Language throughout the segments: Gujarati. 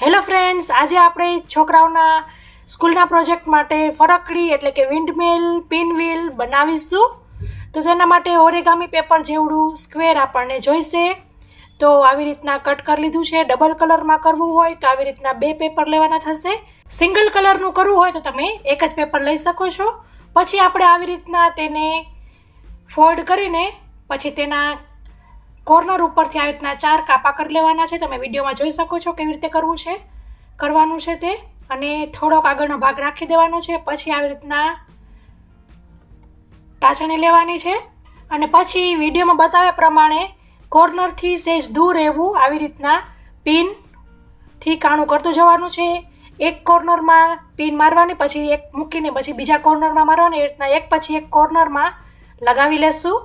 હેલો ફ્રેન્ડ્સ આજે આપણે છોકરાઓના સ્કૂલના પ્રોજેક્ટ માટે ફરકડી એટલે કે વિન્ડમિલ પિનવ્હીલ બનાવીશું. તો તેના માટે ઓરેગામી પેપર જેવડું સ્ક્વેર આપણને જોઈશે. તો આવી રીતના કટ કરી લીધું છે. ડબલ કલરમાં કરવું હોય તો આવી રીતના બે પેપર લેવાના થશે. સિંગલ કલરનું કરવું હોય તો તમે એક જ પેપર લઈ શકો છો. પછી આપણે આવી રીતના તેને ફોલ્ડ કરીને, પછી તેના કોર્નર ઉપરથી આવી રીતના ચાર કાપા કરી લેવાના છે. તમે વિડીયોમાં જોઈ શકો છો કેવી રીતે કરવું છે. કરવાનું છે તે. અને થોડોક આગળનો ભાગ રાખી દેવાનો છે. પછી આવી રીતના ટાચણી લેવાની છે. અને પછી વિડીયોમાં બતાવ્યા પ્રમાણે કોર્નરથી સેજ દૂર રહેવું, આવી રીતના પિનથી કાણું કરતું જવાનું છે. એક કોર્નરમાં પિન મારવાની, પછી એક મૂકીને પછી બીજા કોર્નરમાં મારવાની, એ રીતના એક પછી એક કોર્નરમાં લગાવી લેશું.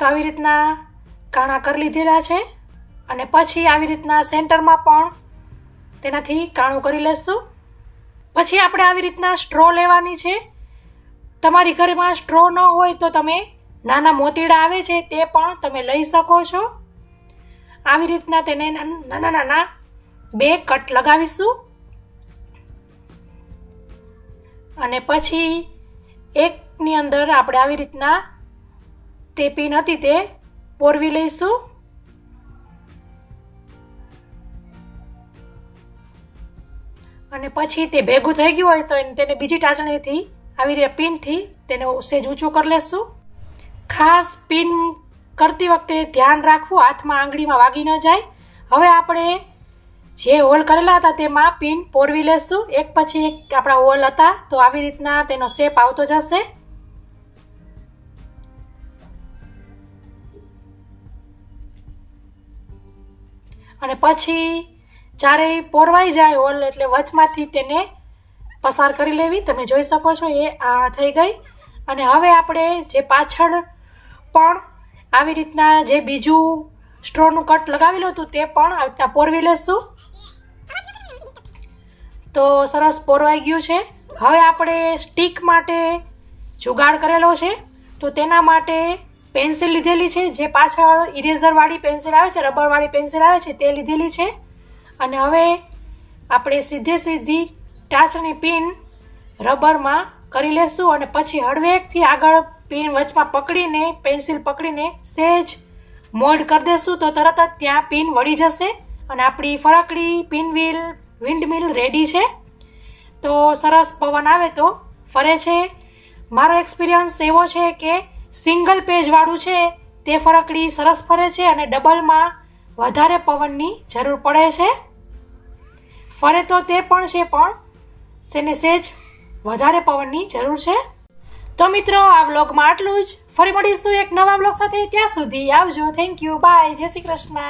તો આવી રીતના કાણા કરી લીધેલા છે અને પછી આવી રીતના સેન્ટરમાં પણ તેનાથી કાણું કરી લેશું. પછી આપણે આવી રીતના સ્ટ્રો લેવાની છે. તમારી ઘરમાં સ્ટ્રો ન હોય તો તમે નાના મોતીડા આવે છે તે પણ તમે લઈ શકો છો. આવી રીતના તેને નાના નાના બે કટ લગાવીશું. અને પછી એકની અંદર આપણે આવી રીતના તે પિન હતી તે? પોરવી લઈશું? અને પછી તે ભેગું થઈ ગયું હોય તો તેને બીજી ટાંચણીથી આવી રીતે પિનથી તેને સેજ ઊંચું કરી લેશું. ખાસ પિન કરતી વખતે ધ્યાન રાખવું, હાથમાં આંગળીમાં વાગી ન જાય. હવે આપણે જે હોલ કરેલા હતા તેમાં પિન પોરવી લેશું. એક પછી એક આપણા હોલ હતા, તો આવી રીતના તેનો શેપ આવતો જશે. અને પછી ચારેય પોરવાઈ જાય હોલ એટલે વચમાંથી તેને પસાર કરી લેવી. તમે જોઈ શકો છો એ આ થઈ ગઈ. અને હવે આપણે જે પાછળ પણ આવી રીતના જે બીજું સ્ટ્રોનું કટ લગાવેલું હતું તે પણ આવી રીતના પોરવી લેશું. તો સરસ પોરવાઈ ગયું છે. હવે આપણે સ્ટીક માટે જુગાડ કરેલો છે. તો તેના માટે પેન્સિલ લીધેલી છે, જે પાછળ ઇરેઝરવાળી પેન્સિલ આવે છે, રબરવાળી પેન્સિલ આવે છે, તે લીધેલી છે. અને હવે આપણે સીધે સીધી ટાચની પિન રબરમાં કરી લેશું અને પછી હળવેકથી આગળ પિન વચમાં પકડીને, પેન્સિલ પકડીને સહેજ મોલ્ડ કરી દેશું તો તરત જ ત્યાં પિન વળી જશે અને આપણી ફરકડી પિન વિન્ડમિલ વિન્ડ રેડી છે. તો સરસ પવન આવે તો ફરે છે. મારો એક્સપિરિયન્સ એવો છે કે સિંગલ પેજવાળું છે, તે ફરકડી સરસ ફરે છે અને ડબલમાં વધારે પવનની જરૂર પડે છે. ફરે તો તે પણ છે, પણ તેને સેજ વધારે પવનની જરૂર છે. તો મિત્રો, આ વ્લોગમાં આટલું જ. ફરી મળીશું એક નવા વ્લોગ સાથે. ત્યાં સુધી આવજો. થેન્ક યુ બાય જય શ્રી કૃષ્ણ.